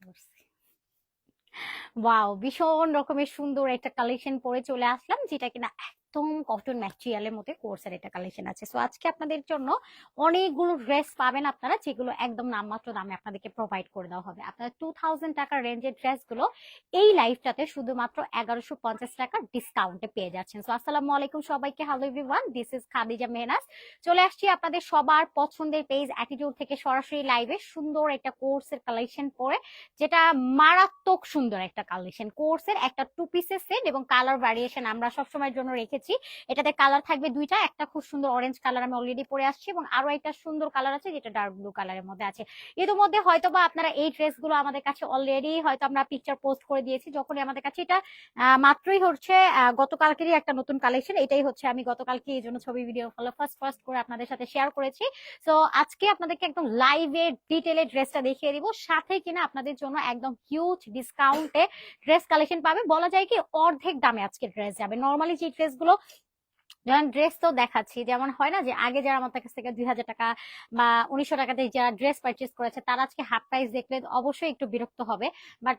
করছি। ওয়াও ভীষণ রকমের সুন্দর একটা কালেকশন পরে চলে আসলাম যেটা কিনা একদম কটন ম্যাটেরিয়ালের মধ্যে কোর্সের একটা কালেকশন আছে। সো আজকে আপনাদের জন্য অনেকগুলো ড্রেস পাবেন আপনারা, যেগুলো একদম নামমাত্র দামে আপনাদেরকে প্রোভাইড করে দেওয়া হবে। আপনারা টু থাউজেন্ড টাকার রেঞ্জের ড্রেসগুলো এই লাইফটাতে শুধুমাত্র এগারোশো পঞ্চাশ টাকার ডিসকাউন্টে পেয়ে যাচ্ছেন। সো আসসালামু আলাইকুম সবাইকে। Hello everyone this is Khadija Mehnaz চলে আসছি আপনাদের সবার পছন্দের পেজ অ্যাটিটিউড থেকে সরাসরি লাইভে সুন্দর একটা কোর্সের কালেকশন পরে, যেটা মারাত্মক সুন্দর একটা কালেকশন কোর্সের একটা টু পিসের সেট এবং কালার ভ্যারিয়েশন আমরা সবসময়ের জন্য রেখেছি এটাতে কালার থাকবে দুইটা, একটা খুব সুন্দর অরেঞ্জ কালার আমি অলরেডি পরে আসছি এবং আরও একটা সুন্দর কালার আছে যেটা ডার্ক ব্লু কালারের মধ্যে আছে। ইতিমধ্যে হয়তো বা আপনারা এই ড্রেসগুলো আমাদের কাছে অলরেডি হয়তো আমরা পিকচার পোস্ট করে দিয়েছি, যখনই আমাদের কাছে এটা মাত্রই হচ্ছে গতকালকেরই একটা নতুন কালেকশন এটাই হচ্ছে আমি গতকালকে এই জন্য ছবি ভিডিও ফলো ফার্স্ট ফার্স্ট করে আপনাদের সাথে শেয়ার করেছি। তো আজকে আপনাদেরকে একদম লাইভ লাইভে ডিটেলে ড্রেসটা দেখিয়ে দিব। সাথে কিনা আপনাদের জন্য একদম হিউজ ডিসকাউন্টে ড্রেস কালেকশন পাবে। বলা যায় কি অর্ধেক দামে আজকে ড্রেস যাবে। নর্মালি যে ড্রেসগুলো যেমন ড্রেস তো দেখাচ্ছি, যেমন হয় না যে আগে যারা আমার কাছ থেকে দুই হাজার টাকা বা উনিশশো টাকাতে যারা ড্রেস পারচেস করেছে, তারা আজকে হাফ প্রাইস দেখলে অবশ্যই একটু বিরক্ত হবে। বাট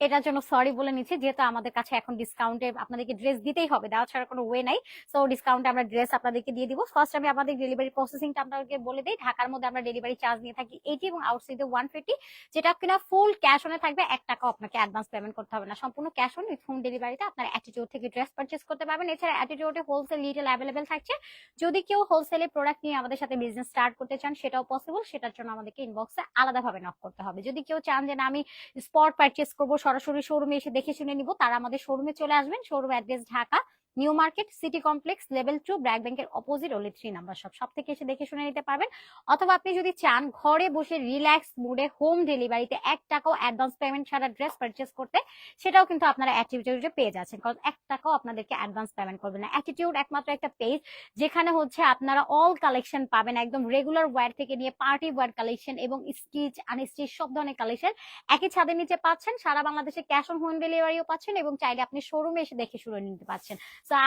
এটার জন্য সরি বলে নিচ্ছি, যেহেতু আমাদের কাছে এখন ডিসকাউন্টে আপনাদেরকে ড্রেস দিতেই হবে, দেওয়া ছাড়া কোনো ওয়ে নাই। সো ডিসকাউন্টে আমরা ড্রেস আপনাদেরকে দিয়ে দিব। ফার্স্ট আমি আমাদের ডেলিভারি প্রসেসিংটা আপনাদেরকে বলে দিই। ঢাকার মধ্যে আমরা ডেলিভারি চার্জ নিয়ে থাকি এইটি এবং আউটসাইডে ওয়ান ফিফটি যেটা কিনা ফুল ক্যাশ অনে থাকবে। এক টাকাও আপনাকে অ্যাডভান্স পেমেন্ট করতে হবে না। সম্পূর্ণ ক্যাশ অন উইথ হোম ডেলিভারিতে আপনার অ্যাটিটিউড থেকে ড্রেস পারচেস করতে পারবেন। এছাড়া অ্যাটিটিউডে হোলসেল রিটেল অ্যাভেলেবেল থাকছে। যদি কেউ হোলসেলে প্রোডাক্ট নিয়ে আমাদের সাথে বিজনেস স্টার্ট করতে চান, সেটাও পসিবল সেটার জন্য আমাদেরকে ইনবক্সে আলাদাভাবে নক করতে হবে। যদি কেউ চান যে না, আমি স্পট পারচেস করব সরাসরি শোরুমে এসে দেখে শুনে নিব। তারা আমাদের শোরুমে চলে আসবেন। Showroom address Dhaka new market, city complex, level two, BRAC ব্যাংকের অপোজিট ওলি থ্রি নাম্বার সব সব থেকে এসে দেখে শুনে নিতে পারবেন। অথবা আপনি যদি চান ঘরে বসে রিল্যাক্স মুডে হোম ডেলিভারিতে এক টাকাও অ্যাডভান্স পেমেন্ট ছাড়া ড্রেস পারচেস করতে, সেটাও কিন্তু আপনারা অ্যাটিটিউডে পেয়ে যাচ্ছেন। কারণ এক টাকাও আপনাদেরকে অ্যাডভান্স পেমেন্ট করবেন না। অ্যাটিটিউড একমাত্র একটা পেজ যেখানে হচ্ছে আপনারা অল কালেকশন পাবেন। একদম রেগুলার ওয়্যার থেকে নিয়ে পার্টি ওয়্যার কালেকশন এবং স্টিচ আনস্টিচ সব ধরনের কালেকশন একই ছাদের নিচে পাচ্ছেন। সারা বাংলাদেশে ক্যাশ অন হোম ডেলিভারিও পাচ্ছেন এবং চাইলে আপনি শোরুমে এসে দেখে শুনে নিতে পারছেন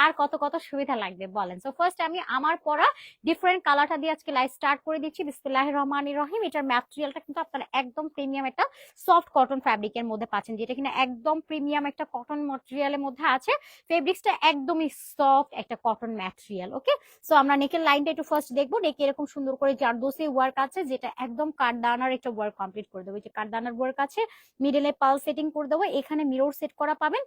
আর কত কত সুবিধা লাগবে বলেন। সো ফার্স্ট আমি আমার পরা ডিফারেন্ট কালারটা দিয়ে আজকে লাইভ স্টার্ট করে দিচ্ছি। বিসমিল্লাহ রহমান রহিম এটার ম্যাটেরিয়ালটা কিন্তু আপনারা একদম প্রিমিয়াম একটা সফট কটন ফ্যাব্রিকের মধ্যে পাচ্ছেন, যেটা কিনা একদম প্রিমিয়াম একটা কটন ম্যাটেরিয়ালের মধ্যে আছে। ফেব্রিক্সটা একদমই সফট একটা কটন ম্যাটেরিয়াল ওকে সো আমরা নেকের লাইনটা একটু ফার্স্ট দেখব। নেকে এরকম সুন্দর করে জারদোসি ওয়ার্ক আছে, যেটা একদম কাঠদানার একটা ওয়ার্ক কমপ্লিট করে দেবো। যে কাঠদানার ওয়ার্ক আছে মিডলে পাল সেটিং করে দেবো। এখানে মিরর সেট করা পাবেন।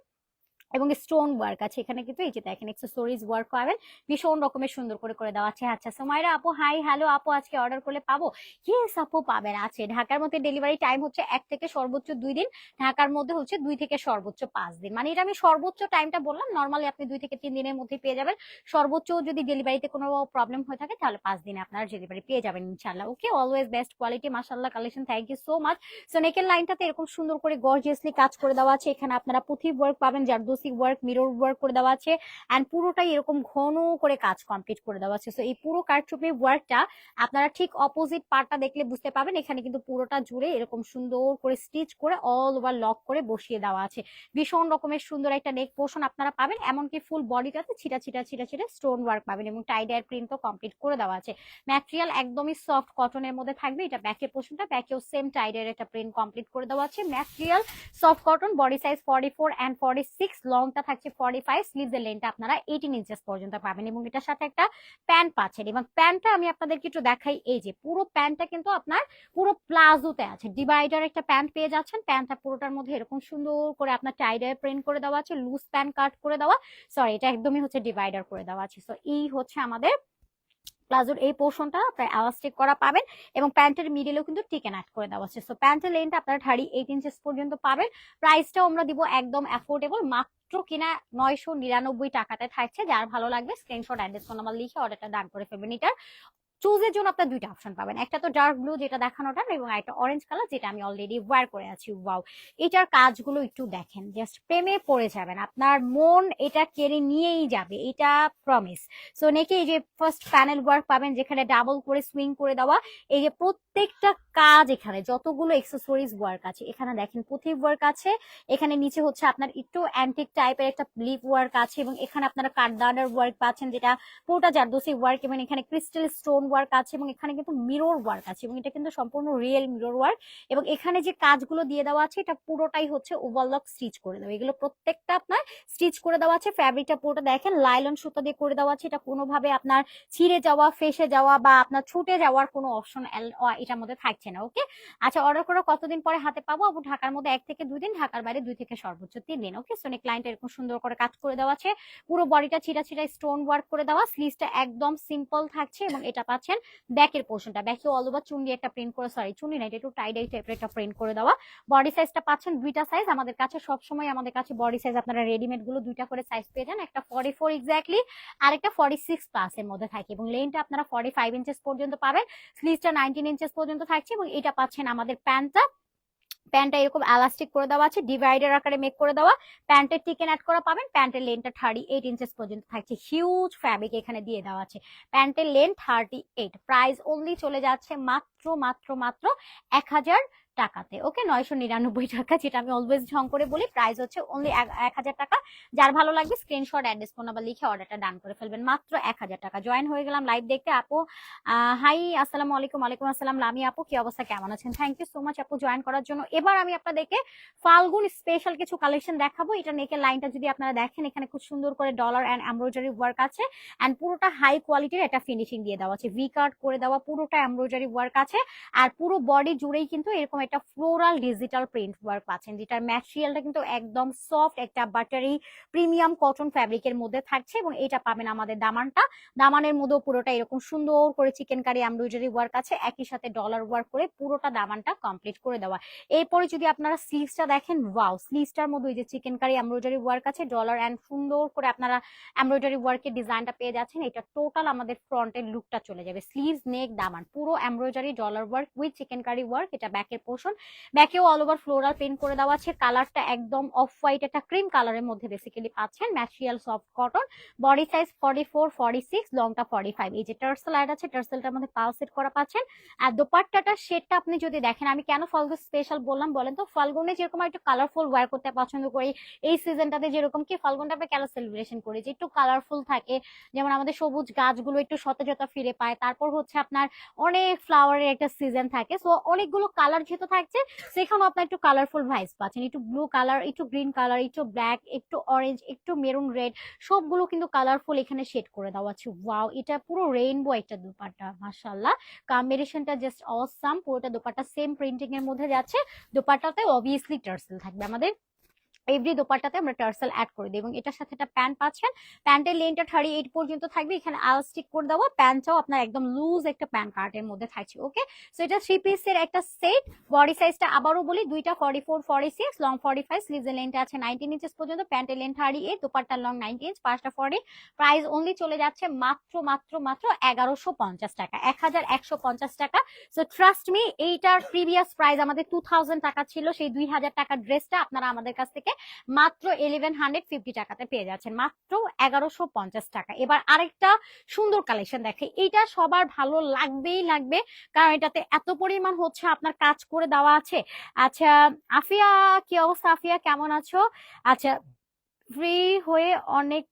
এবং স্টোন ওয়ার্ক আছে। এখানে কিন্তু এই যে দেখেন এক্সেসরিজ ওয়ার্ক পাবেন ভীষণ রকমের সুন্দর করে করে দেওয়া আছে। আচ্ছা সোমাইরা আপু হাই হ্যালো আপু, আজকে অর্ডার করলে পাবো? ইয়েস আপু, পাবেন, আছে। ঢাকার মধ্যে ডেলিভারি টাইম হচ্ছে এক থেকে সর্বোচ্চ দুই দিন। ঢাকার মধ্যে হচ্ছে দুই থেকে সর্বোচ্চ পাঁচ দিন। মানে এটা আমি সর্বোচ্চ টাইমটা বললাম। নর্মালি আপনি দুই থেকে তিন দিনের মধ্যে পেয়ে যাবেন। সর্বোচ্চ যদি ডেলিভারিতে কোনো প্রবলেম হয়ে থাকে, তাহলে পাঁচ দিনে আপনারা ডেলিভারি পেয়ে যাবেন ইনশাল্লাহ ওকে অলওয়েজ বেস্ট কোয়ালিটি মাসাল্লাহ collection thank you so much so নেকের লাইনটাতে এরকম সুন্দর করে গর্জিয়াসলি কাজ করে দেওয়া আছে। এখানে আপনারা পুঁথি ওয়ার্ক পাবেন জারদোসি ওয়ার্ক মিরর ওয়ার্ক করে দেওয়া আছে অ্যান্ড পুরোটাই এরকম ঘন করে কাজ কমপ্লিট করে দেওয়া আছে। সো এই পুরো কারচুপি ওয়ার্কটা আপনারা ঠিক অপোজিট পার্টটা দেখলে বুঝতে পাবেন এখানে কিন্তু পুরোটা জুড়ে এরকম সুন্দর করে স্টিচ করে অল ওভার লক করে বসিয়ে দেওয়া আছে। ভীষণ রকমের সুন্দর একটা নেক পোর্শন আপনারা পাবেন, এমনকি ফুল বডিটাতে ছিটা ছিটা ছিটা ছিটা স্টোন ওয়ার্ক পাবেন, এবং টাই ডায়ার প্রিন্টও কমপ্লিট করে দেওয়া আছে। ম্যাটেরিয়াল একদমই সফট কটনের মধ্যে থাকবে, এটা ব্যাকের পোর্শনটা ব্যাকেও সেম টাই ডায়ার একটা প্রিন্ট কমপ্লিট করে দেওয়া আছে। Material soft cotton body size forty four and forty six লংটা থাকছে ফর্টি ফাইভ স্লিভসের এর লেন্থটা আপনারা এইটিন ইঞ্চেস পর্যন্ত পাবেন এবং এটার সাথে একটা প্যান্ট পাচ্ছেন এবং প্যান্টটা আমি আপনাদেরকে একটু দেখাই, এই যে পুরো প্যান্টটা কিন্তু আপনার পুরো প্লাজোতে আছে ডিভাইডার একটা প্যান্ট পেয়ে যাচ্ছেন প্যান্টটা পুরোটার মধ্যে এরকম সুন্দর করে আপনার টাইডার প্রিন্ট করে দেওয়া আছে লুজ প্যান্ট কাট করে দেওয়া সরি এটা একদমই হচ্ছে ডিভাইডার করে দেওয়া আছে সো এই হচ্ছে আমাদের প্লাজোর এই পোর্শনটা প্রায় এলাস্টিক করা পাবেন এবং প্যান্টের মিডিলেও কিন্তু টিকেন অ্যাড করে দেওয়া আছে। সো প্যান্টের লেনটা আপনারা থার্টি এইট ইঞ্চেস পর্যন্ত পাবেন। প্রাইসটাও আমরা দিব একদম অ্যাফোর্ডেবল মাত্র কিনা নয়শো নিরানব্বই টাকাতে থাকছে। যার ভালো লাগবে স্ক্রিনশট অ্যাড্রেস ফোন আমার লিখে অর্ডারটা দান করে ফেলবেন। এটার চুজের জন্য আপনার দুইটা অপশন পাবেন। একটা তো ডার্ক ব্লু যেটা দেখানোটা এবং একটা অরেঞ্জ কালার যেটা আমি অলরেডি ওয়্যার করে আছি। ওয়াও এটার কাজগুলো একটু দেখেন। জাস্ট প্রেমে পড়ে যাবেন। আপনার মন এটা কেড়ে নিয়েই যাবে। এটা প্রমিস সো নেকে এই যে ফার্স্ট প্যানেল ওয়ার্ক পাবেন যেখানে ডাবল করে সুইং করে দেওয়া, এই যে প্রত্যেকটা কাজ এখানে, যতগুলো এক্সেসরিজ ওয়ার্ক আছে, এখানে দেখেন পুঁথি ওয়ার্ক আছে, এখানে নিচে হচ্ছে আপনার একটু অ্যান্টিক টাইপের একটা লিপ ওয়ার্ক আছে এবং এখানে আপনারা কাঠদানার ওয়ার্ক পাচ্ছেন যেটা পুরোটা জারদোসি ওয়ার্ক এবং এখানে ক্রিস্টাল স্টোন ওয়ার্ক আছে এবং এখানে কিন্তু মিরর ওয়ার্ক আছে এবং এটা কিন্তু সম্পূর্ণ রিয়েল মিরর ওয়ার্ক এবং এখানে যে কাজগুলো দিয়ে দেওয়া আছে এটা পুরোটাই হচ্ছে ওভারলক স্টিচ করে দেওয়া। এগুলো প্রত্যেকটা আপনার স্টিচ করে দেওয়া আছে ফ্যাব্রিকটা পুরোটা দেখেন লাইলন সুতা দিয়ে করে দেওয়া আছে, এটা কোনোভাবে আপনার ছিঁড়ে যাওয়া, ফেসে যাওয়া বা আপনার ছুটে যাওয়ার কোনো অপশন এটার মধ্যে থাকছে না ওকে আচ্ছা অর্ডার করা কতদিন পরে হাতে পাবো? আপু, ঢাকার মধ্যে এক থেকে দুই দিন, ঢাকার বাইরে দুই থেকে সর্বোচ্চ তিন দিন ওকে সোনে ক্লায়েন্ট এরকম সুন্দর করে কাজ করে দেওয়া আছে, পুরো বডিটা ছিটা ছিটা স্টোন ওয়ার্ক করে দেওয়া স্লিভসটা একদম সিম্পল থাকছে এবং এটা পাচ্ছেন। ব্যাকের পোর্শনটা, ব্যাকে অল ওভার চুনি একটা প্রিন্ট করে সরি চুনি না, এটা একটু টাইড এই টাইপের একটা প্রিন্ট করে দেওয়া। বডি সাইজটা পাচ্ছেন দুইটা সাইজ আমাদের কাছে সবসময় আমাদের কাছে বডি সাইজ আপনারা রেডিমেডগুলো দুইটা করে সাইজ পেয়ে যান, একটা ফর্টি ফোর এক্স্যাক্টলি আর একটা ফর্টি সিক্স প্লাস এর মধ্যে থাকে। এবং লেনটা আপনারা ফর্টি ফাইভ ইঞ্চেস পর্যন্ত পাবেন স্লিভসটা নাইনটিন ইঞ্চেস পর্যন্ত থাকছে, এবং এটা পাচ্ছেন আমাদের প্যান্টটা প্যান্টটা এরকম এলাস্টিক করে দেওয়া আছে ডিভাইডার আকারে মেক করে দেওয়া। প্যান্টের টিকেন অ্যাড করা পাবেন, প্যান্টের লেনটা থার্টি এইট ইঞ্চেস পর্যন্ত থাকছে। হিউজ ফ্যাব্রিক এখানে দিয়ে দেওয়া আছে। প্যান্টের length thirty eight price only চলে যাচ্ছে মাত্র মাত্র মাত্র এক হাজার টাকাতে, ওকে? নয়শো নিরানব্বই টাকা, যেটা আমি অলওয়েজ ঢং করে বলি। প্রাইস হচ্ছে অনলি এক হাজার টাকা। যার ভালো লাগবে স্ক্রিনশট অ্যাড্রেস ফোন নাম্বার লিখে অর্ডারটা ডান করে ফেলবেন। মাত্র এক হাজার টাকা। জয়েন হয়ে গেলাম লাইভ দেখতে। আপু হাই আসসালামু আলাইকুম আলাইকুম আসসালাম, লামি আপু, কি অবস্থা? কেমন আছেন? থ্যাংক ইউ সো মাচ আপু জয়েন করার জন্য। এবার আমি আপনাদেরকে ফাল্গুন স্পেশাল কিছু কালেকশন দেখাবো। এটা নেকের লাইনটা যদি আপনারা দেখেন, এখানে খুব সুন্দর করে ডলার অ্যান্ড এমব্রয়ডারি ওয়ার্ক আছে। অ্যান্ড পুরোটা হাই কোয়ালিটির একটা ফিনিশিং দিয়ে দেওয়া আছে। ভি কার্ড করে দেওয়া পুরোটা এমব্রয়ডারি ওয়ার্ক আছে। আর পুরো বডি জুড়েই কিন্তু এরকম একটা ফ্লোরাল ডিজিটাল প্রিন্ট ওয়ার্ক পাচ্ছেন, যেটার ম্যাটেরিয়ালটা কিন্তু একদম সফট একটা বাটারি প্রিমিয়াম কটন ফ্যাব্রিকের মধ্যে থাকছে এবং এটা পাবেন আমাদের দামানটা। দামানের মধ্যেও পুরোটা এরকম সুন্দর করে চিকেন কারি এমব্রয়ডারি ওয়ার্ক আছে, একই সাথে ডলার ওয়ার্ক করে পুরোটা দামানটা কমপ্লিট করে দেওয়া। এরপরে যদি আপনারা স্লিভসটা দেখেন ওয়াও স্লিভসটার মধ্যে ওই যে চিকেন কারি এমব্রয়ডারি ওয়ার্ক আছে ডলার অ্যান্ড সুন্দর করে আপনারা এমব্রয়ডারি ওয়ার্কের ডিজাইনটা পেয়ে যাচ্ছেন, এটা টোটাল আমাদের ফ্রন্টের লুকটা চলে যাবে। স্লিভস নেক দামান, পুরো embroidery dollar work with chikankari work এটা ব্যাকের পোর্শন ব্যাকেও অল ওভার ফ্লোরাল পেন্ট করে দেওয়া আছে। কালারটা একদম অফ হোয়াইট একটা ক্রিম কালারের মধ্যে বেসিক্যালি পাচ্ছেন। Material soft cotton body size forty four forty six লংটা forty five এই যে টার্সেল অ্যাড আছে টার্সেলটার মধ্যে পাল সেট করা পাচ্ছেন। আর দোপাট্টাটা শেডটা আপনি যদি দেখেন, আমি কেন ফাল্গুন স্পেশাল বললাম বলেন তো? ফাল্গুনে যেরকম একটু কালারফুল ওয়ার করতে পছন্দ করি, এই সিজনটাতে যেরকম কি ফাল্গুনটা আমরা কেন সেলিব্রেশন করি? যে একটু কালারফুল থাকে, যেমন আমাদের সবুজ গাছগুলো একটু সতেজতা ফিরে পায়। তারপর হচ্ছে আপনার অনেক ফ্লাওয়ারের একটা সিজন থাকে। সো অনেকগুলো কালার যেহেতু থাকছে। সেখানেও আপনার একটু কালারফুল ভাইস পাচ্ছেন। একটু ব্লু কালার একটু গ্রিন কালার একটু ব্ল্যাক একটু অরেঞ্জ একটু মেরুন রেড সবগুলো কিন্তু কালারফুল এখানে শেড করে দেওয়া আছে। ওয়াও এটা পুরো রেইনবো একটা দুপাট্টা মাসাল্লাহ কম্বিনেশনটা জাস্ট অসাম পুরোটা দুপাট্টা সেম প্রিন্টিং এর মধ্যে যাচ্ছে। দুপাট্টাতে অবভিয়াসলি টার্সেল থাকবে আমাদের। এভরি দোপাট্টাতে আমরা টার্সেল অ্যাড করে দিই এবং এটার সাথে একটা প্যান্ট পাচ্ছেন। প্যান্টের লেনটা থার্টি এইট পর্যন্ত থাকবে। এখানে আলস্টিক করে দেওয়া প্যান্টটাও আপনার একদম লুজ একটা প্যান্ট কার্টের মধ্যে থাকছে ওকে সো এটা থ্রি পিসের একটা সেট বডি সাইজটা আবারও বলি, দুইটা forty four forty six long forty five স্লিভসের লেনটা আছে নাইনটিন ইঞ্চেস পর্যন্ত প্যান্টের লেন থার্টি এইট দোপাট্টার লং নাইনটি ইঞ্চ পাঁচটা ফর্টি প্রাইস অনলি চলে যাচ্ছে মাত্র মাত্র মাত্র এগারোশো পঞ্চাশ টাকা এক হাজার একশো পঞ্চাশ টাকা। সো ট্রাস্ট মি এইটার প্রিভিয়াস প্রাইস আমাদের টু থাউজেন্ড টাকা ছিল। সেই দুই হাজার টাকার ড্রেসটা আপনারা আমাদের কাছ থেকে মাত্র ইলেভেন হান্ড্রেড ফিফটি টাকাতে পেয়ে যাচ্ছেন। মাত্র এগারোশো পঞ্চাশ টাকা। এবার আরেকটা সুন্দর কালেকশন দেখে। এইটা সবার ভালো লাগবেই লাগবে, কারণ এটাতে এত পরিমাণ হচ্ছে আপনার কাজ করে দেওয়া আছে। আচ্ছা আফিয়া, কি অবস্থা আফিয়া? কেমন আছো? আচ্ছা ফ্রি হয়ে অনেক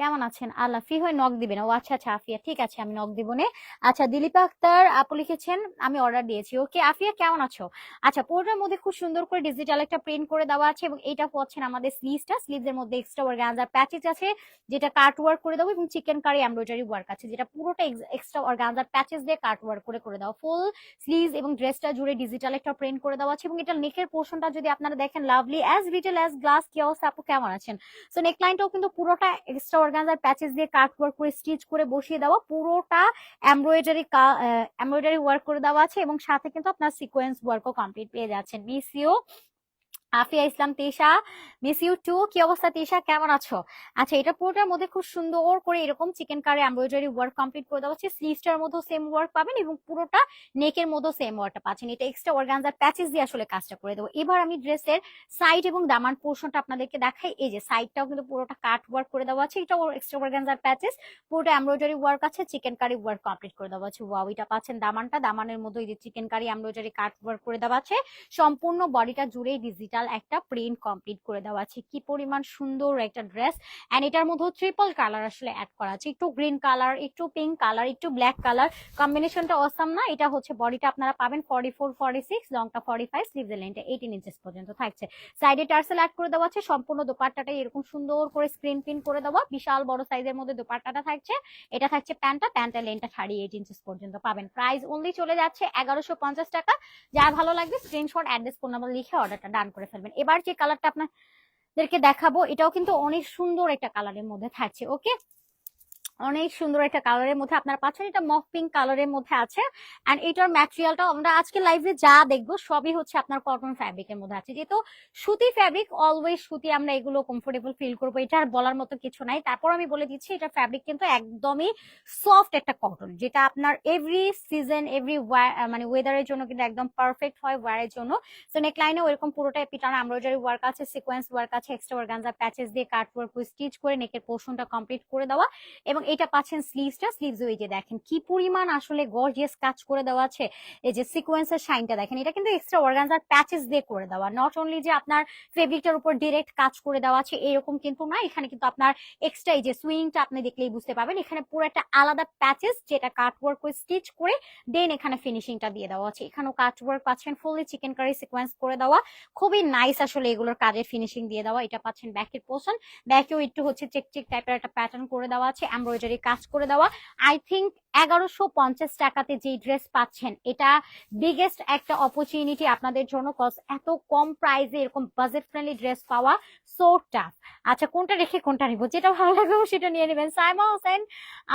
কেমন আছেন? আল্লাহ ফ্রি হয়ে নক দিবেন। ও আচ্ছা আচ্ছা আফিয়া, ঠিক আছে, আমি নক দিব নে। আচ্ছা দিলীপ আক্তার, আপু লিখেছেন, আমি অর্ডার দিয়েছি। ওকে, আফিয়া, কেমন আছো? আচ্ছা পুরোটার মধ্যে খুব সুন্দর করে ডিজিটাল একটা প্রিন্ট করে দেওয়া আছে এবং এটা পাচ্ছেন আমাদের স্লিভসটা স্লিভসের মধ্যে এক্সট্রা অর্গানজার প্যাচেস আছে, যেটা কাট ওয়ার্ক করে দেবো এবং চিকেন কারি এমব্রয়ডারি ওয়ার্ক আছে, যেটা পুরোটা এক্সট্রা অর্গানজার প্যাচেস দিয়ে কাট ওয়ার্ক করে করে দেওয়া। ফুল স্লিভস এবং ড্রেসটা জুড়ে ডিজিটাল একটা প্রিন্ট করে দেওয়া আছে এবং এটা নেকের পোর্শনটা যদি আপনারা দেখেন lovely as retail as glass কি অবস্থা আপু, কেমন আছেন? সো নেকলাইনটাও কিন্তু পুরোটা এক্সট্রা অর্গানজার প্যাচেস দিয়ে কাট ওয়ার্ক করে স্টিচ করে বসিয়ে দেওয়া, পুরোটা এমব্রয়ডারি এমব্রয়ডারি ওয়ার্ক করে দেওয়া আছে এবং সাথে কিন্তু আপনার সিকোয়েন্স ওয়ার্কও কমপ্লিট পেয়ে যাচ্ছেন। মিসিও Afia Islam, Tesha miss you too কি অবস্থা তেশা? কেমন আছো? আচ্ছা এটা পুরোটার মধ্যে খুব সুন্দর করে এরকম chikankari embroidery work complete করে দেওয়া হচ্ছে। স্লিভসটার মধ্যেও সেম ওয়ার্ক পাবেন এবং পুরোটা নেকের মধ্যেও সেম ওয়ার্কটা পাচ্ছেন। এটা এক্সট্রা অর্গানজার প্যাচেস দিয়ে আসলে কাজটা করে দেবো। এবার আমি ড্রেসের সাইড এবং দামান পোর্শনটা আপনাদেরকে দেখাই। এই যে সাইডটাও কিন্তু পুরোটা কাট ওয়ার্ক করে দেওয়া আছে। এটা এক্সট্রা অর্গানজার প্যাচেস পুরোটা এমব্রয়ডারি ওয়ার্ক আছে চিকেন কারি ওয়ার্ক কমপ্লিট করে দেওয়া আছে। ওয়াও এটা পাচ্ছেন দামানটা। দামানের মধ্যে এই যে chikankari embroidery cut work করে দেওয়া আছে। সম্পূর্ণ বডিটা জুড়েই ডিজিটাল ডিজিটাল একটা প্রিন্ট কমপ্লিট করে দেওয়া আছে। কি পরিমাণ সুন্দর একটা ড্রেস এন্ড এটার মধ্যে ট্রিপল কালার আসলে অ্যাড করা আছে। একটু গ্রিন কালার একটু পিঙ্ক কালার একটু ব্ল্যাক কালার কম্বিনেশনটা অসাম না? এটা হচ্ছে বডিটা আপনারা পাবেন ফর্টি ফোর ফর্টি সিক্স লংটা ফর্টি ফাইভ স্লিভস লেন্থটা এইটিন ইঞ্চেস পর্যন্ত থাকছে। সাইডে টার্সেল অ্যাড করে দেওয়া আছে। সম্পূর্ণ দোপাট্টাটা এরকম সুন্দর করে স্ক্রিন প্রিন্ট করে দেওয়া। বিশাল বড় সাইজের মধ্যে দোপাট্টাটা থাকছে। এটা থাকছে প্যান্টটা প্যান্টের লেনটা থার্টি এইট ইঞ্চেস পর্যন্ত পাবেন। প্রাইস অনলি চলে যাচ্ছে এগারোশো টাকা। যা ভালো লাগবে স্ক্রিনশট অ্যাড্রেস ফোন নাম্বার লিখে অর্ডারটা ডান করে ফেলবেন। এবার যে কালারটা আপনাদেরকে দেখাবো, এটাও কিন্তু অনেক সুন্দর একটা কালারের মধ্যে থাকছে ওকে অনেক সুন্দর একটা কালারের মধ্যে আপনারা পাচ্ছেন। এটা মফ পিঙ্ক কালারের মধ্যে আছে। এন্ড এটার ম্যাটেরিয়ালটা আমরা আজকে লাইভে যা দেখব, সবই হচ্ছে আপনার কটন ফ্যাব্রিকের মধ্যে আছে। যেহেতু সুতি ফ্যাব্রিক অলওয়েজ সুতি আমরা এগুলো কমফোর্টেবল ফিল করব। এটা আর বলার মতো কিছু নাই। তারপর আমি বলে দিচ্ছি, এটা ফ্যাব্রিক কিন্তু একদমই সফট একটা কটন যেটা আপনার এভরি সিজন এভরি মানে ওয়েদারের জন্য কিন্তু একদম পারফেক্ট হয় ওয়ারের জন্য। সো নেকলাইনে ওইরকম পুরোটাই পিটানো এমব্রয়ডারি ওয়ার্ক আছে সিকোয়েন্স ওয়ার্ক আছে এক্সট্রা ওয়ার্গানজা প্যাচেস দিয়ে কাট ওয়ার্ক স্টিচ করে নেকের পোর্শনটা কমপ্লিট করে দেওয়া। এবং এটা পাচ্ছেন স্লিভসটা স্লিভস ওই যে দেখেন কি পরিমাণ আসলে গর্জিয়াস কাজ করে দেওয়া আছে। এই যে সিকোয়েন্সের শাইনটা দেখেন, এটা কিন্তু এক্সট্রা অর্গানজার প্যাচেস দিয়ে করে দেওয়া। নট অনলি যে আপনার ফেব্রিকটার উপর ডিরেক্ট কাজ করে দেওয়া আছে, এরকম কিন্তু না, এখানে কিন্তু আপনার এক্সট্রা এই যে সুইংটা আপনি দেখলেই বুঝতে পারবেন। এখানে পুরো একটা আলাদা প্যাচেস যেটা কাট ওয়ার্ক করে স্টিচ করে দেন এখানে ফিনিশিংটা দিয়ে দেওয়া আছে। এখানেও কাট ওয়ার্ক পাচ্ছেন ফুললি চিকেন কারি সিকোয়েন্স করে দেওয়া। খুবই নাইস আসলে এগুলোর কাজের ফিনিশিং দিয়ে দেওয়া। এটা পাচ্ছেন ব্যাকের পোর্শন ব্যাকেও একটু হচ্ছে চেক চেক টাইপের একটা প্যাটার্ন করে দেওয়া আছে। এমব্রয়ডারি কাজ করে দেওয়া আই থিঙ্ক এগারোশো পঞ্চাশ টাকাতে যে ড্রেস পাচ্ছেন, এটা বিগেস্ট একটা অপরচুনিটি আপনাদের জন্য কজ এত কম প্রাইসে এরকম বাজেট ফ্রেন্ডলি ড্রেস পাওয়া সো টাফ আচ্ছা কোনটা রেখে কোনটা নিবো? যেটা ভালো লাগবে সেটা নিয়ে নেবেন। সাইমা হোসেন,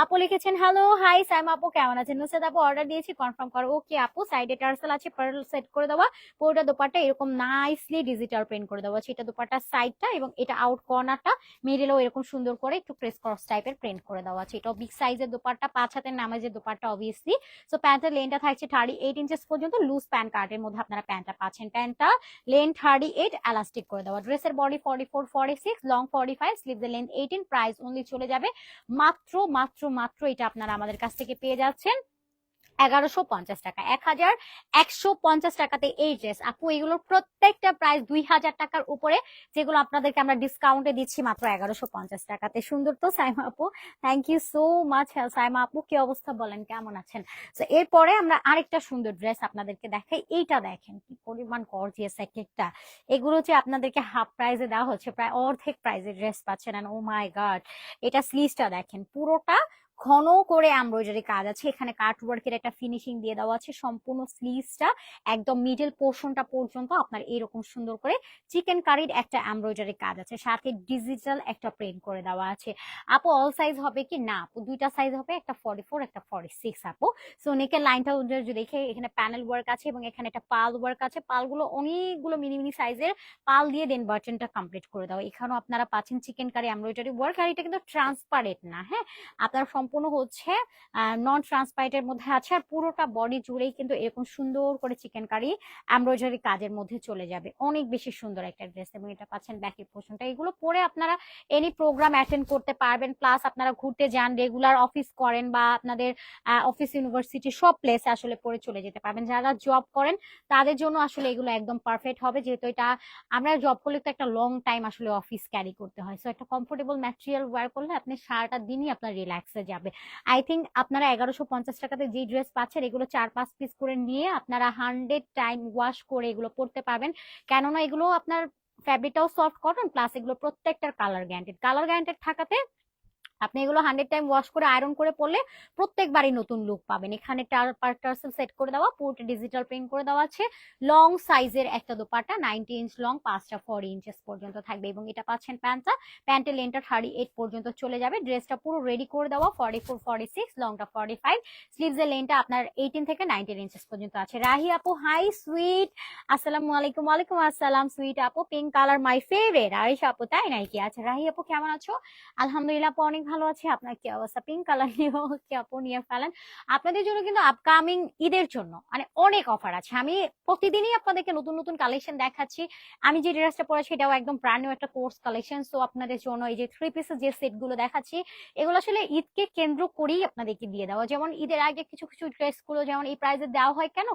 আপু লিখেছেন হ্যালো হাই সাইমা আপু, কেমন আছেন? নুসেদ আপু অর্ডার দিয়েছি কনফার্ম করো। ওকে আপু সাইডে টার্সেল আছে পার্ল সেট করে দেওয়া। পুরোটা দোপাট্টা এরকম নাইসলি ডিজিটাল প্রিন্ট করে দেওয়া আছে। এটা দোপাট্টার সাইডটা এবং এটা আউট কর্নারটা মিডিলেও এরকম সুন্দর করে একটু প্রেস ক্রস টাইপের প্রিন্ট করে দেওয়া আছে। এটাও বিগ সাইজের দোপাট্টা, পাঁচ হাতের নামাজের দোপাট্টা অবভিয়াসলি সো প্যান্টের লেনটা থাকছে থার্টি এইট ইঞ্চেস পর্যন্ত লুজ প্যান্ট কার্টের মধ্যে আপনারা প্যান্টটা পাচ্ছেন। প্যান্টটা লেন থার্টি এইট এলাস্টিক করে দেওয়া। ড্রেসের body forty four forty six long forty five স্লিভের লেন্থ এইটিন প্রাইস অনলি চলে যাবে। মাত্র মাত্র মাত্র এটা আপনারা আমাদের কাছ থেকে পেয়ে যাচ্ছেন। এগারোশো পঞ্চাশ টাকা। এক হাজার একশো পঞ্চাশ টাকাতে এই ড্রেস আপু, এগুলোর প্রত্যেকটা প্রাইস দুই হাজার টাকার উপরে, যেগুলো আপনাদেরকে আমরা ডিসকাউন্টে দিচ্ছি মাত্র এগারোশো পঞ্চাশ টাকাতে। সুন্দর তো, সাইমা আপু? Thank you so much Saima আপু, কি অবস্থা বলেন, কেমন আছেন? তো এরপরে আমরা আরেকটা সুন্দর ড্রেস আপনাদেরকে দেখাই। এইটা দেখেন, কি পরিমাণ গর্জিয়াস এক একটা। এগুলো যে আপনাদেরকে হাফ প্রাইজে দেওয়া হচ্ছে। প্রায় অর্ধেক প্রাইজে ড্রেস পাচ্ছেন। ও মাই গড এটা স্লিভসটা দেখেন। পুরোটা ঘন করে এমব্রয়ডারি কাজ আছে। এখানে কাট ওয়ার্কের একটা ফিনিশিং দিয়ে দেওয়া আছে। সম্পূর্ণ স্লিভসটা একদম মিডল পোর্শনটা পর্যন্ত আপনার এরকম সুন্দর করে চিকেন কারির একটা এমব্রয়ডারি কাজ আছে। সাথে ডিজিটাল একটা প্রিন্ট করে দেওয়া আছে। আপু অল সাইজ হবে কি? না আপু, দুইটা সাইজ হবে, একটা ফর্টি ফোর একটা ফর্টি সিক্স আপু সো নেকের লাইনটা দেখে, এখানে প্যানেল ওয়ার্ক আছে এবং এখানে একটা পাল ওয়ার্ক আছে। পালগুলো অনেকগুলো মিনি মিনি সাইজের পাল দিয়ে দেন বাটনটা কমপ্লিট করে দেওয়া এখানেও আপনারা পাচ্ছেন চিকেন কারি এমব্রয়ডারি ওয়ার্ক আর এটা কিন্তু ট্রান্সপারেন্ট না হ্যাঁ? আপনার সম্পূর্ণ হচ্ছে নন ট্রান্সপারেন্টের মধ্যে আছে আর পুরোটা বডি জুড়েই কিন্তু এরকম সুন্দর করে চিকেন কারি এমব্রয়ডারি কাজের মধ্যে চলে যাবে। অনেক বেশি সুন্দর একটা ড্রেস এবং এটা পাচ্ছেন ব্যাকের পোর্শনটা এগুলো পরে আপনারা এনি প্রোগ্রাম অ্যাটেন্ড করতে পারবেন প্লাস আপনারা ঘুরতে যান রেগুলার অফিস করেন বা আপনাদের অফিস ইউনিভার্সিটি সব প্লেসে আসলে পরে চলে যেতে পারবেন। যারা জব করেন, তাদের জন্য আসলে এগুলো একদম পারফেক্ট হবে, যেহেতু এটা আমরা জব করলে তো একটা লং টাইম আসলে অফিস ক্যারি করতে হয়। সো একটা কমফোর্টেবল ম্যাটেরিয়াল ওয়ার করলে আপনি সারাটা দিনই আপনার রিল্যাক্সে যাবে। আই থিঙ্ক আপনারা এগারোশো পঞ্চাশ টাকাতে যে ড্রেস পাচ্ছেন, এগুলো চার পাঁচ পিস করে নিয়ে আপনারা হান্ড্রেড টাইম ওয়াশ করে এগুলো পরতে পারবেন। কেননা এগুলো আপনার ফ্যাব্রিকটাও সফট কটন প্লাস এগুলো প্রত্যেকটার কালার গ্যান্টেড কালার গ্যারান্টেড থাকাতে আপনি এগুলো হান্ড্রেড টাইম ওয়াশ করে আয়রন করে পরলে প্রত্যেকবারই নতুন লুক পাবেন। এখানে টার্সেল সেট করে দেওয়া, পুরোটা ডিজিটাল প্রিন্ট করে দেওয়া আছে। লং সাইজের একটা দোপাটা নাইনটি ইঞ্চ লং পাঁচটা ফোর ইঞ্চেস পর্যন্ত থাকবে এবং এটা পাচ্ছেন প্যান্টটা। প্যান্টের লেনটা থার্টি এইট পর্যন্ত চলে যাবে। ড্রেসটা পুরো রেডি করে দেওয়া ফর্টি ফোর ফর্টি সিক্স লংটা ফর্টি ফাইভ স্লিভস এর লেনটা আপনার এইটিন থেকে নাইনটিন ইঞ্চেস পর্যন্ত আছে। রাহি আপু হাই সুইট আসসালামু আলাইকুম, ওয়ালাইকুম আসসালাম সুইট আপু। Pink colour my favourite Arish আপু, তাই নাকি? আচ্ছা রাহি আপু, কেমন আছো? আলহামদুলিল্লাহ আপু, অনেক ভালো আছি, আপনার কি অবস্থা? পিঙ্ক কালার নিয়েও কি আপু নিয়ে ফেলেন? আপনাদের জন্য কিন্তু আপকামিং ঈদের জন্য মানে অনেক অফার আছে। আমি প্রতিদিনই আপনাদেরকে নতুন নতুন কালেকশন দেখাচ্ছি। আমি যে ড্রেসটা পরেছি এটাও একদম নিউ একটা কোর্স কালেকশন সো আপনাদের জন্য এই যে থ্রি পিসের যে সেটগুলো দেখাচ্ছি, এগুলো আসলে ঈদকে কেন্দ্র করেই আপনাদেরকে দিয়ে দেওয়া। যেমন ঈদের আগে কিছু কিছু ড্রেসগুলো যেমন এই প্রাইসে দেওয়া হয় কেন?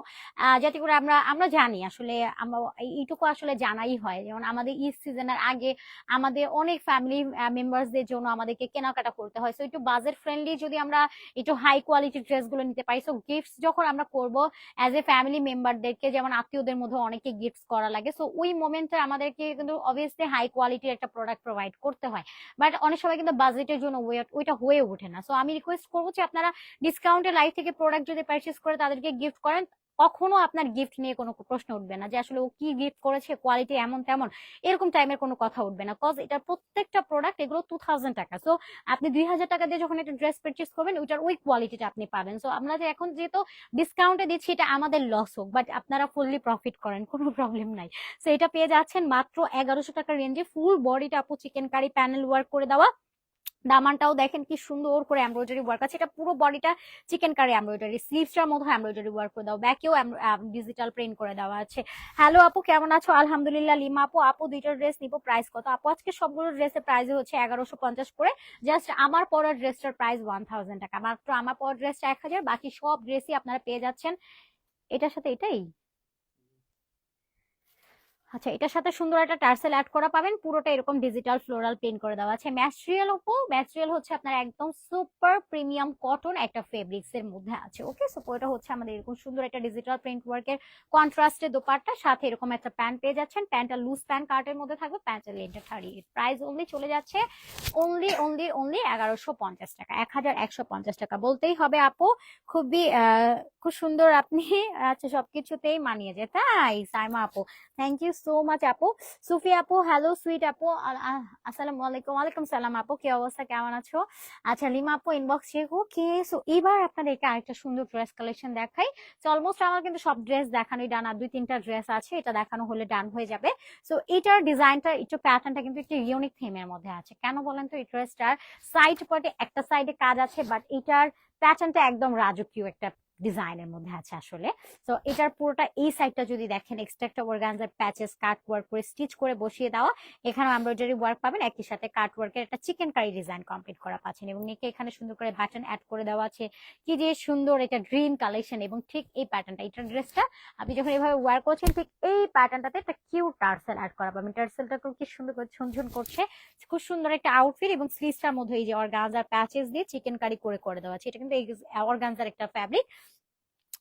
যাতে করে আমরা আমরা জানি আসলে আমরা এইটুকু আসলে জানাই হয়। যেমন আমাদের ঈদ সিজনের আগে আমাদের অনেক ফ্যামিলি মেম্বারসদের জন্য আমাদেরকে কেনাকাটা করতে হয়। সো একটু বাজেট ফ্রেন্ডলি যদি আমরা একটু হাই কোয়ালিটির ড্রেসগুলো নিতে পারি। সো গিফটস যখন আমরা করব অ্যাজ এ ফ্যামিলি মেম্বারদেরকে যেমন আত্মীয়দের মধ্যে অনেকে গিফটস করা লাগে। সো ওই মোমেন্টে আমাদেরকে কিন্তু অবভিয়াসলি হাই কোয়ালিটির একটা প্রোডাক্ট প্রোভাইড করতে হয়। বাট অনেক সময় কিন্তু বাজেটের জন্য ওইটা হয়ে ওঠে না। সো আমি রিকোয়েস্ট করব যে আপনারা ডিসকাউন্টের লাইফ থেকে প্রোডাক্ট যদি পারচেস করে তাদেরকে গিফট করেন কখনো আপনার গিফট নিয়ে কোনো প্রশ্ন উঠবে না যে আসলে ও কি গিফট করেছে কোয়ালিটি এমন তেমন, এরকম টাইমের কোনো কথা উঠবে না। কজ এটা প্রত্যেকটা প্রোডাক্ট এগুলো টু থাউজেন্ড টাকা। সো আপনি দুই হাজার টাকা দিয়ে যখন একটা ড্রেস পারচেস করবেন, ওইটার ওই কোয়ালিটিটা আপনি পাবেন। সো আমরা যে এখন যেহেতু ডিসকাউন্টে দিচ্ছি, এটা আমাদের লস হোক বাট আপনারা ফুললি প্রফিট করেন, কোনো প্রবলেম নাই। সো এটা পেয়ে যাচ্ছেন মাত্র এগারোশো টাকার রেঞ্জে ফুল বডিটা আপু চিকেন কারি প্যানেল ওয়ার্ক করে দেওয়া। দামানটাও দেখেন কি সুন্দর করে এমব্রয়ডারি ওয়ার্ক আছে। এটা পুরো বডিটা চিকেন কারি এমব্রয়ডারি স্লিভসটার মধ্যে এমব্রয়ডারি ওয়ার্ক করে দাও। ব্যাকেও ডিজিটাল প্রিন্ট করে দেওয়া আছে। হ্যালো আপু, কেমন আছো? আলহামদুলিল্লাহ, লিমা আপু আপু দুইটা ড্রেস নিবো। প্রাইস কত? আপু, আজকে সবগুলো ড্রেসের প্রাইস হচ্ছে এগারোশো পঞ্চাশ করে। জাস্ট আমার পরার ড্রেসটার প্রাইস ওয়ান থাউজেন্ড টাকা। মাত্র আমার পরার ড্রেসটা এক হাজার, বাকি সব ড্রেসই আপনারা পেয়ে যাচ্ছেন। এটার সাথে এটাই? আচ্ছা এটার সাথে সুন্দর একটা টার্সেল অ্যাড করা পাবেন। পুরোটা এরকম ডিজিটাল ফ্লোরাল প্রিন্ট করে দেওয়া আছে। ম্যাটেরিয়াল উপর ম্যাটেরিয়াল হচ্ছে আপনার একদম সুপার প্রিমিয়াম কটন একটা ফেব্রিক্স এর মধ্যে আছে। ওকে সো এটা হচ্ছে আমাদের এরকম সুন্দর একটা ডিজিটাল প্রিন্ট ওয়ার্কের কন্ট্রাস্টে দোপাট্টা। সাথে এরকম একটা প্যান্ট পেয়ে যাচ্ছেন। প্যান্টটা লুজ প্যান্ট কার্টের মধ্যে থাকবে। প্যান্টের লেনটা এইট প্রাইস অনলি চলে যাচ্ছে অনলি অনলি অনলি এগারোশো পঞ্চাশ টাকা। এক হাজার একশো পঞ্চাশ টাকা বলতেই হবে আপু। খুবই খুব সুন্দর আপনি আচ্ছা সবকিছুতেই মানিয়ে যায়। তাই, সাইমা আপু থ্যাংক ইউ সো মাচ আপু সুফি আপু হ্যালো সুইট আপু আসসালামু আলাইকুম, ওয়ালাইকুম সালাম আপু কি অবস্থা? কেমন আছো? আচ্ছা লিমা আপু ইনবক্স চেক ওকে সো এবার আপনাদেরকে আরেকটা সুন্দর ড্রেস কালেকশন দেখাই। তো অলমোস্ট আমার কিন্তু সব ড্রেস দেখানোই ডান আর দুই, তিনটা ড্রেস আছে, এটা দেখানো হলে ডান হয়ে যাবে। সো এটার ডিজাইনটা একটু প্যাটার্নটা কিন্তু একটু ইউনিক থিমের মধ্যে আছে। কেন বলেন তো, এই ড্রেসটার সাইড পার্টে একটা সাইডে কাজ আছে বাট এটার প্যাটার্নটা একদম রাজকীয় একটা ডিজাইনের মধ্যে আছে আসলে। তো এটার পুরোটা এই সাইডটা যদি দেখেন এক্সট্রা একটা অর্গানজার প্যাচেস কাট ওয়ার্ক করে স্টিচ করে বসিয়ে দেওয়া, এখানেও এমব্রয়ডারি ওয়ার্ক পাবেন। একই সাথে কাট ওয়ার্কের একটা চিকেন কারি ডিজাইন কমপ্লিট করা পাচ্ছেন এবং নেকে এখানে সুন্দর করে বাটন অ্যাড করে দেওয়া আছে। কি যে সুন্দর এটা ড্রিম কালেকশন এবং ঠিক এই প্যাটার্নটা এটা ড্রেসটা আপনি যখন এভাবে ওয়ার করছেন, ঠিক এই প্যাটার্নটাতে একটা কিউট টার্সেল অ্যাড করা পাবেন। টার্সেলটা কি সুন্দর করে ঝুনঝুন করছে। খুব সুন্দর একটা আউটফিট এবং স্লিভসটার মধ্যে এই যে অর্গানজার প্যাচেস দিয়ে চিকেন কারি করে করে দেওয়া আছে। এটা কিন্তু অর্গানজার একটা ফ্যাব্রিক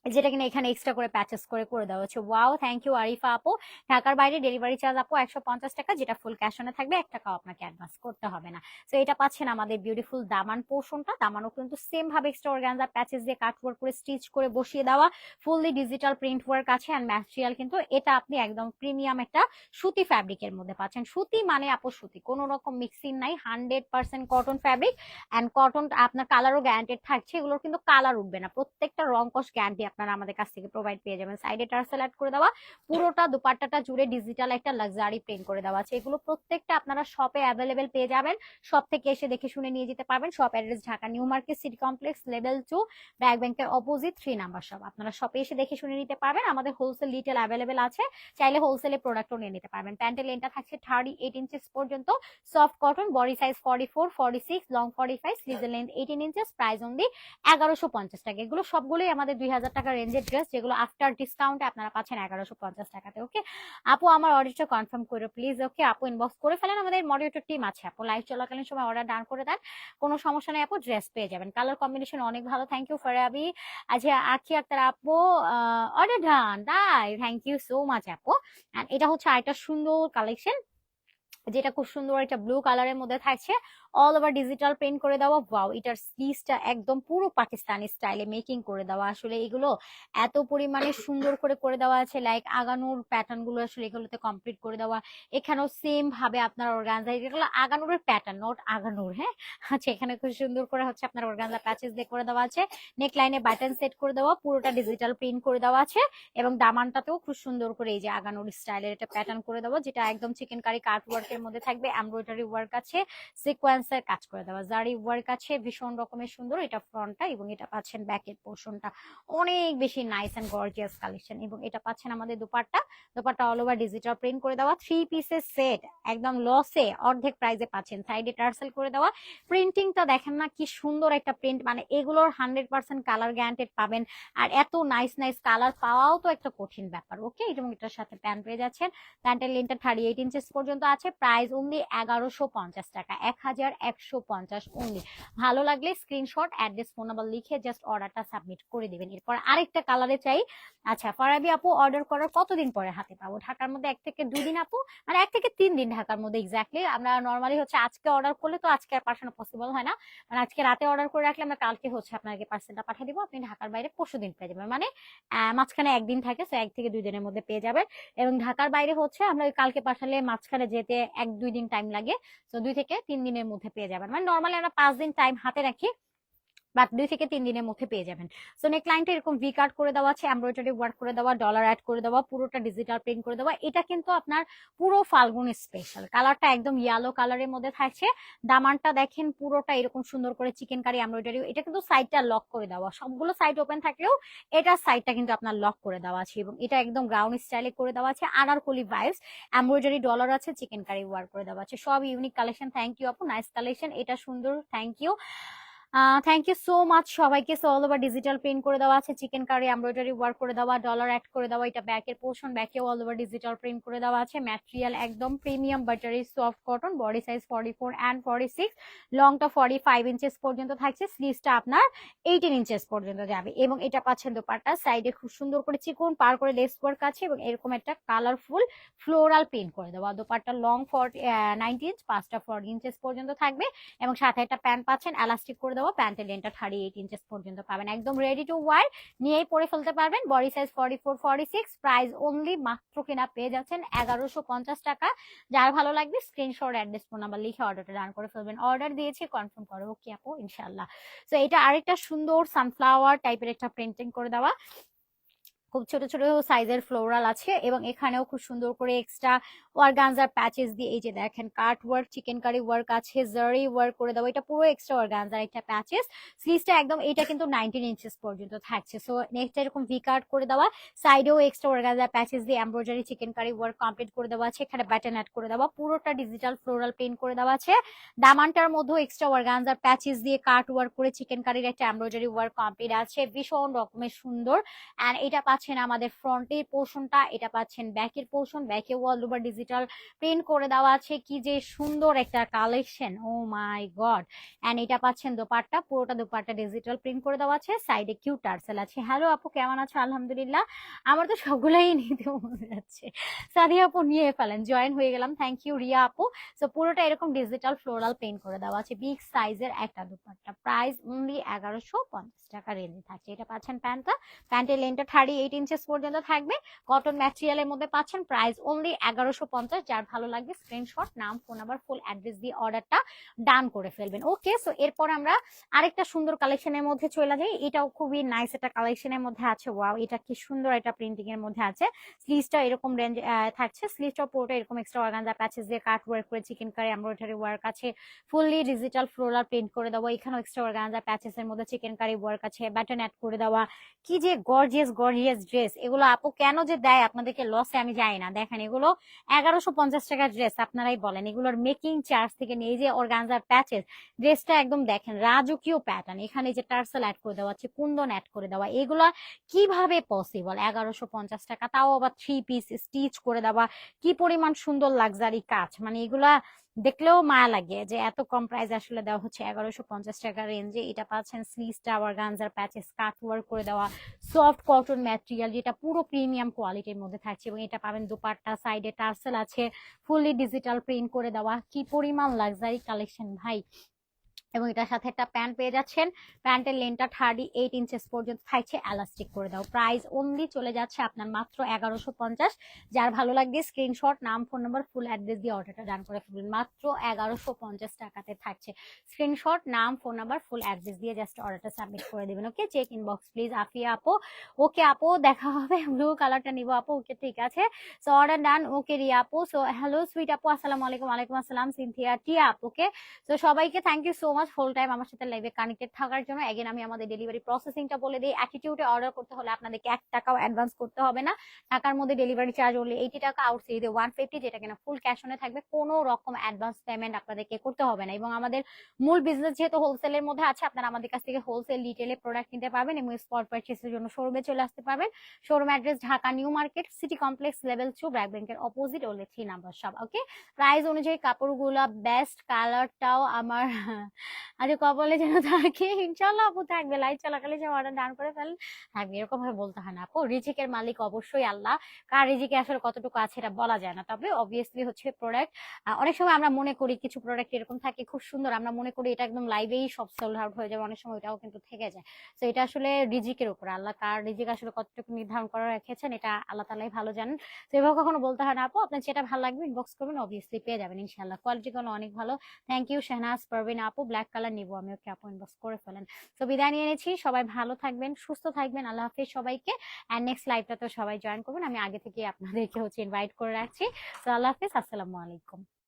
যেটা কিনা এখানে এক্সট্রা করে প্যাচেস করে করে দেওয়া হচ্ছে। ওয়াও থ্যাংক ইউ আরিফা আপু। ঢাকার বাইরে ডেলিভারি চার্জ আপু একশো পঞ্চাশ টাকা, যেটা ফুল ক্যাশ অনে থাকবে, এক টাকাও আপনাকে অ্যাডভান্স করতে হবে না। তো এটা পাচ্ছেন আমাদের বিউটিফুল দামান পোর্শনটা। দামানও কিন্তু সেম ভাবে এক্সট্রা অর্গানজার প্যাচেস দিয়ে কাট ওয়ার্ক করে স্টিচ করে বসিয়ে দেওয়া। ফুললি ডিজিটাল প্রিন্ট ওয়ার্ক আছে অ্যান্ড ম্যাটেরিয়াল কিন্তু এটা আপনি একদম প্রিমিয়াম একটা সুতি ফ্যাব্রিকের মধ্যে পাচ্ছেন। সুতি মানে আপু সুতি, কোনো রকম মিক্সিং নাই hundred percent cotton fabric and cotton আপনার কালারও গ্যারান্টেড থাকছে, এগুলোর কিন্তু কালার উঠবে না। প্রত্যেকটা রং কস গ্যারান্টি আপনারা আমাদের কাছ থেকে প্রোভাইড পেয়ে যাবেন। সাইডে টার্সেল অ্যাড করে দেওয়া, পুরোটা দুপাট্টাটা জুড়ে ডিজিটাল একটা লাক্সারি প্রিন্ট করে দেওয়া আছে। এগুলো প্রত্যেকটা আপনারা শপে অ্যাভেলেবেল পেয়ে যাবেন। শপ থেকে এসে দেখে শুনে নিয়ে যেতে পারবেন। Shop address Dhaka New Market City Complex level two back ব্যাংকের অপোজিট থ্রি নাম্বার শপ আপনারা শপে এসে দেখে শুনে নিতে পারবেন। আমাদের হোলসেল ডিটেল অ্যাভেলেবেল আছে। চাইলে হোলসেলে প্রোডাক্টও নিয়ে নিতে পারবেন। প্যান্টের লেনটা থাকছে থার্টি এইট ইঞ্চেস পর্যন্ত। Soft cotton body size forty four forty six long forty five স্লিজের length eighteen inches price only এগারোশো পঞ্চাশ টাকা। এগুলো সবগুলোই আমাদের দুই হাজার টাকা রেঞ্জের ড্রেস যেগুলো আফটার ডিসকাউন্টে আপনারা পাচ্ছেন এগারোশো পঞ্চাশ টাকাতে ওকে আপু, আমার অর্ডারটা কনফার্ম করো প্লিজ ওকে আপু ইনবক্স করে ফেলেন, আমাদের মডারেটর টিম আছে। আপু লাইভ চলাকালীন সময় অর্ডার ডান করে দেন, কোনো সমস্যা নেই আপু ড্রেস পেয়ে যাবেন। কালার কম্বিনেশন অনেক ভালো থ্যাংক ইউ ফর আবি আচ্ছা আখি আক্তার আপু অর্ডার ডান তাই থ্যাংক ইউ সো মাচ আপু। এটা হচ্ছে আরেকটা সুন্দর কালেকশন যেটা খুব সুন্দর একটা ব্লু কালারের মধ্যে থাকছে। অল ওভার ডিজিটাল প্রিন্ট করে দেওয়া ওয়াও এটার স্লিভসটা একদম পুরো পাকিস্তানি স্টাইলে মেকিং করে দেওয়া। আসলে এগুলো এত পরিমাণে সুন্দর করে করে দেওয়া আছে লাইক আগানোর প্যাটার্নগুলো আসলে এগুলোতে কমপ্লিট করে দেওয়া। এখানেও সেম ভাবে আপনার অর্গানজা এগুলো আগানোর প্যাটার্ন নট আগানোর হ্যাঁ? আচ্ছা এখানে খুব সুন্দর করে হচ্ছে আপনার অর্গানজা প্যাচেস দিয়ে করে দেওয়া আছে। নেক লাইনে বাটন সেট করে দেওয়া, পুরোটা ডিজিটাল প্রিন্ট করে দেওয়া আছে। এবং দামানটাতেও খুব সুন্দর করে এই যে আগানোর স্টাইলের একটা প্যাটার্ন করে দেওয়া, যেটা একদম চিকেন কারি কাট ওয়ার্কের মধ্যে থাকবে এমব্রয়ডারি ওয়ার্ক আছে সিকোয়েন্সের কাজ করে দেওয়া। জারি ওয়ার্ক আছে, ভীষণ রকমের সুন্দর। এটা ফ্রন্টটা এবং এটা পাচ্ছেন ব্যাকের পোর্শনটা অনেক বেশি নাইস অ্যান্ড গর্জিয়াস কালেকশন এবং এটা পাচ্ছেন আমাদের dupatta. Dupatta all over digital print করে দেওয়া। থ্রি পিসের সেট একদম লসে অর্ধেক প্রাইসে পাচ্ছেন। সাইডে টার্সেল করে দেওয়া। প্রিন্টিংটা দেখেন না কি সুন্দর একটা প্রিন্ট মানে এগুলোর হান্ড্রেড পার্সেন্ট কালার গ্যারান্টেড পাবেন। আর এত নাইস নাইস কালার পাওয়াও তো একটা কঠিন ব্যাপার ওকে এবং এটার সাথে প্যান্ট পেয়ে যাচ্ছেন। প্যান্টের লেনটা থার্টি এইট ইঞ্চেস পর্যন্ত আছে। প্রাইস অনলি এগারোশো পঞ্চাশ টাকা। এক হাজার একশো পঞ্চাশ অনলি ভালো লাগলে স্ক্রিনশট অ্যাড্রেস ফোন নাম্বার লিখে জাস্ট অর্ডারটা সাবমিট করে দিবেন। এরপর আরেকটা কালারে চাই। আচ্ছা ফরাবি আপু অর্ডার করার কতদিন পরে হাতে পাবো? ঢাকার মধ্যে এক থেকে দুই দিন আপু? মানে এক থেকে তিন দিন ঢাকার মধ্যে এক্স্যাক্টলি আমরা নর্মালি হচ্ছে আজকে অর্ডার করলে তো আজকে আর পাঠানো পসিবল হয় না। মানে আজকে রাতে অর্ডার করে রাখলে আমরা কালকে হচ্ছে আপনাকে পার্সেলটা পাঠিয়ে দিব। আপনি ঢাকার বাইরে পরশু দিন পেয়ে যাবেন। মানে মাঝখানে একদিন থাকে তো এক থেকে দুই দিনের মধ্যে পেয়ে যাবেন। এবং ঢাকার বাইরে হচ্ছে আমরা কালকে পাঠালে মাঝখানে যেতে এক দুই দিন টাইম লাগে। তো দুই থেকে তিন দিনের মধ্যে পেয়ে যাবেন। মানে নর্মালি আমরা পাঁচ দিন টাইম হাতে রাখি। বাট দুই থেকে তিন দিনের মধ্যে পেয়ে যাবেন। সো নেক লাইনটা এরকম ভি কাট করে দেওয়া আছে এমব্রয়ডারি ওয়ার্ক করে দেওয়া ডলার অ্যাড করে দেওয়া, পুরোটা ডিজিটাল প্রিন্ট করে দেওয়া, এটা কিন্তু আপনার পুরো ফাল্গুন স্পেশাল কালারটা একদম ইয়েলো কালারের মধ্যে থাকছে। দামানটা দেখেন পুরোটা এরকম সুন্দর করে চিকেন কারি এমব্রয়ডারি এটা কিন্তু সাইডটা লক করে দেওয়া। সবগুলো সাইড ওপেন থাকলেও এটার সাইডটা কিন্তু আপনার লক করে দেওয়া আছে এবং এটা একদম গ্রাউন্ড স্টাইলে করে দেওয়া আছে। আনারকলি ভাইবস এমব্রয়ডারি ডলার আছে চিকেন কারি ওয়ার্ক করে দেওয়া আছে। সব ইউনিক কালেকশন থ্যাংক ইউ আপু নাইস কালেকশন এটা সুন্দর thank you thank you so much সবাইকে। অল ওভার ডিজিটাল প্রিন্ট করে দেওয়া আছে চিকেন কারি এমব্রয়ডারি ওয়ার্ক করে দেওয়া ডলার অ্যাড করে দেওয়া, এটা ব্যাকের পোর্শন ব্যাকেও অল ওভার ডিজিটাল প্রিন্ট করে দেওয়া আছে। ম্যাটেরিয়াল একদম premium buttery soft cotton body size forty four and forty six লংটা forty five inches পর্যন্ত থাকছে স্লিভসটা আপনার এইটিন ইঞ্চেস পর্যন্ত যাবে। এবং এটা পাচ্ছেন দোপাট্টা সাইডে খুব সুন্দর করে চিকন, পার করে লেস ওয়ার্ক আছে এবং এরকম একটা কালারফুল ফ্লোরাল প্রিন্ট করে দেওয়া। Dupatta long forty ninety inch পাঁচটা ফর্টি ইঞ্চেস পর্যন্ত থাকবে এবং সাথে একটা প্যান্ট পাচ্ছেন এলাস্টিক করে দেওয়া প্যান্টের লেনটা থার্টি এইট ইঞ্চেস পর্যন্ত পাবেন। একদম রেডি টু ওয়ার নিয়েই পরে ফেলতে পারবেন। Body size forty four forty six price only মাত্র কিনা পেয়ে যাচ্ছেন এগারোশো পঞ্চাশ টাকা। যার ভালো লাগবে স্ক্রিনশট অ্যাড্রেস ফোন নাম্বার লিখে অর্ডারটা ডান করে ফেলবেন। অর্ডার দিয়েছি কনফার্ম করো ওকে আপু? ইনশাল্লাহ তো এটা আরেকটা সুন্দর সানফ্লাওয়ার টাইপের একটা প্রিন্টিং করে দেওয়া। খুব ছোট ছোট সাইজের ফ্লোরাল আছে এবং এখানেও খুব সুন্দর করে এক্সট্রা ওয়ার্গানজার প্যাচেস দিয়ে, এই যে দেখেন cut work chikankari work আছে, জারি ওয়ার্ক করে দেবো, এটা পুরো এক্সট্রা ওয়ার্গানজার একটা প্যাচেস। স্লিভসটা একদম, এটা কিন্তু নাইনটিন ইঞ্চেস পর্যন্ত থাকছে। সো নেক্সট এরকম ভি কাট করে দেওয়া সাইডেও এক্সট্রা ওয়ার্গানজার প্যাচেস দিয়ে embroidery chikankari work complete করে দেওয়া আছে, এখানে ব্যাটন অ্যাড করে দেওয়া, পুরোটা ডিজিটাল ফ্লোরাল প্রিন্ট করে দেওয়া আছে। দামানটার মধ্যেও এক্সট্রা ওয়ার্গানজার প্যাচেস দিয়ে কাট ওয়ার্ক করে চিকেন কারির একটা এমব্রয়ডারি ওয়ার্ক কমপ্লিট আছে, ভীষণ রকমের সুন্দর। অ্যান্ড এটা পাচ্ছেন আমাদের ফ্রন্টের পোর্শনটা এটা পাচ্ছেন ব্যাকের পোর্শন ব্যাকে অল ওভার প্রিন্ট করে দেওয়া আছে। কি যে সুন্দর একটা collection oh my god and এটা পাচ্ছেন দোপাট্টা, পুরোটা দোপাট্টা ডিজিটাল প্রিন্ট করে দেওয়া আছে। সাইডে কিউ টার্সেল আছে। হ্যালো আপু, কেমন আছো? আলহামদুলিল্লাহ। আমার তো সবগুলোই নিতে মনে যাচ্ছে। সাদিয়া আপু, নিয়ে ফেলেন। জয়েন হয়ে গেলাম। থ্যাংক ইউ রিয়া আপু। সো পুরোটা এরকম ডিজিটাল ফ্লোরাল প্রিন্ট করে দেওয়া আছে। বিগ সাইজের একটা দোপাট্টা। প্রাইস অনলি এগারোশো পঞ্চাশ টাকা রেঞ্জে থাকছে। এটা পাচ্ছেন প্যান্টটা। প্যান্টের লেনটা থার্টি এইট ইঞ্চেস পর্যন্ত থাকবে। কটন ম্যাটেরিয়ালের মধ্যে পাচ্ছেন। প্রাইস অনলি এগারোশো পঞ্চাশ, যার ভালো লাগবে স্ক্রিনশট নাম ফোন নাম্বার ফুল অ্যাড্রেস দিয়ে অর্ডারটা ডান করে ফেলবেন। ওকে সো এরপর আমরা আরেকটা সুন্দর কালেকশনের মধ্যে চলে যাই। এটাও খুবই নাইস একটা কালেকশনের মধ্যে আছে। ওয়াও এটা কি সুন্দর একটা প্রিন্টিং এর মধ্যে আছে। স্লিভসটা এরকম রেঞ্জ থাকছে। স্লিভসটা পুরোটা এরকম এক্সট্রা অর্গানজা প্যাচেস দিয়ে কাট ওয়ার্ক করে চিকেন কারি এমব্রয়ডারি ওয়ার্ক আছে। ফুললি ডিজিটাল ফ্লোরাল প্রিন্ট করে দেওয়া। এখানেও এক্সট্রা অর্গানজা প্যাচেস এর মধ্যে চিকেন কারি ওয়ার্ক আছে। ব্যাটন অ্যাড করে দেওয়া। কি যে গর্জিয়াস গর্জিয়াস ড্রেস এগুলো আপু কেন যে দেয়? আপনাদেরকে লসে আমি যাই না। দেখেন, এগুলো এগারোশো পঞ্চাশ টাকার ড্রেস আপনারাই বলেন, এগুলোর মেকিং চার্জ থেকে নিয়ে যে অর্গানজার প্যাচেস ড্রেসটা একদম দেখেন রাজকীয় প্যাটার্ন এখানে যে টার্সেল অ্যাড করে দেওয়া আছে, কুন্দন অ্যাড করে দেওয়া, এগুলো কীভাবে পসিবল এগারোশো পঞ্চাশ টাকা, তাও আবার থ্রি পিস স্টিচ করে দেওয়া, কি পরিমাণ সুন্দর লাগজারি কাজ মানে এগুলা দেখলেও মায়া লাগে যে এত কম প্রাইস আসলে দেওয়া হচ্ছে। এগারোশো পঞ্চাশ টাকা রেঞ্জে এটা পাচ্ছেন স্লিজ টাওয়ার গাঞ্জার প্যাচেস কাট ওয়ার্ক করে দেওয়া সফট কটন ম্যাটেরিয়াল যেটা পুরো প্রিমিয়াম কোয়ালিটির মধ্যে থাকছে এবং এটা পাবেন দুপাট্টা সাইডে টার্সেল আছে ফুললি ডিজিটাল প্রিন্ট করে দেওয়া। কি পরিমাণ লাক্সারি কালেকশন ভাই! এবং এটার সাথে একটা প্যান্ট পেয়ে যাচ্ছেন। প্যান্টের লেনটা থার্টি এইট ইঞ্চেস পর্যন্ত থাকছে, এলাস্টিক করে দাও। প্রাইস অনলি চলে যাচ্ছে আপনার মাত্র এগারোশো পঞ্চাশ। যার ভালো লাগবে স্ক্রিনশট নাম ফোন নাম্বার ফুল অ্যাড্রেস দিয়ে অর্ডারটা ডান করে ফেলবেন মাত্র এগারোশো পঞ্চাশ টাকাতে থাকছে। স্ক্রিনশট নাম ফোন নাম্বার ফুল অ্যাড্রেস দিয়ে জাস্ট অর্ডারটা সাবমিট করে দেবেন okay check inbox please Afia আপু। ওকে আপু, দেখা হবে। ব্লু কালারটা নিবো আপু ওকে ঠিক আছে? So order done okay Riya আপো। সো হ্যালো সুইট আপু, আসসালামু আলাইকুম। ওয়ালাইকুম আসসালাম, সিনথিয়া, টিয়া আপুকে তো সবাইকে thank you so much full time আমার সাথে লাইভে কানেক্টেড থাকার জন্য। এগেন আমি আমাদের ডেলিভারি প্রসেসিংটা বলে দিই। অ্যাটিটিউডে অর্ডার করতে হলে আপনাদেরকে এক টাকাও অ্যাডভান্স করতে হবে না। টাকার মধ্যে ডেলিভারি চার্জ অনলি এইটি টাকা আউট সিরিজে ওয়ান ফিফটি যেটা কিনা ফুল ক্যাশ অনে থাকবে। কোনো রকম অ্যাডভান্স পেমেন্ট আপনাদেরকে করতে হবে না। এবং আমাদের মূল বিজনেস যেহেতু হোলসেলের মধ্যে আছে, আপনারা আমাদের কাছ থেকে হোলসেল ডিটেলে প্রোডাক্ট নিতে পারবেন এবং স্পট পারচেসের জন্য শোরুমে চলে আসতে পারবেন। Showroom address Dhaka New Market City Complex level two BRAC ব্যাংকের অপোজিট ওলে থ্রি নাম্বার সব ওকে প্রাইস অনুযায়ী কাপড়গুলো বেস্ট কালারটাও আমার আজ কপালে যেন থাকে ইনশাল্লাহ আপু থাকবে। লাইট চলাকালে যে অর্ডার ডান করে ফেলেন থাকবে এরকম ভাবে বলতে হয় না আপু। রিজিকের মালিক অবশ্যই আল্লাহ। কার রিজিকে আসলে কতটুকু আছে এটা বলা যায় না। তবে অবভিয়াসলি হচ্ছে প্রোডাক্ট অনেক সময় আমরা মনে করি কিছু প্রোডাক্ট এরকম থাকে, খুব সুন্দর। আমরা মনে করি এটা একদম লাইভেই সব সোল্ড আউট হয়ে যাবে। অনেক সময় এটাও কিন্তু থেকে যায়। তো এটা আসলে রিজিকের উপর। আল্লাহ কার রিজিক আসলে কতটুকু নির্ধারণ করে রেখেছেন, এটা আল্লাহ তালাই ভালো জানেন। তো এভাবে কখনো বলতে হয় না আপু। আপনার যেটা ভালো লাগবে ইনবক্স করবেন অবভিয়াসলি পেয়ে যাবেন ইনশাল্লাহ। কোয়ালিটি গুলো অনেক ভালো। থ্যাংক ইউ শাহনাজ পারভিন আপু। ব্ল্যাক কালার নিবো আমি ওকে আপু ইনবক্স করে ফেলেন। তো বিদায় নিয়ে নিয়েছি সবাই ভালো থাকবেন, সুস্থ থাকবেন, আল্লাহ হাফিজ সবাইকে। অ্যান্ড নেক্সট লাইভটা তো সবাই জয়েন করবেন, আমি আগে থেকে আপনাদেরকে হচ্ছে ইনভাইট করে রাখছি। তো আল্লাহ হাফিজ, আসসালামু আলাইকুম।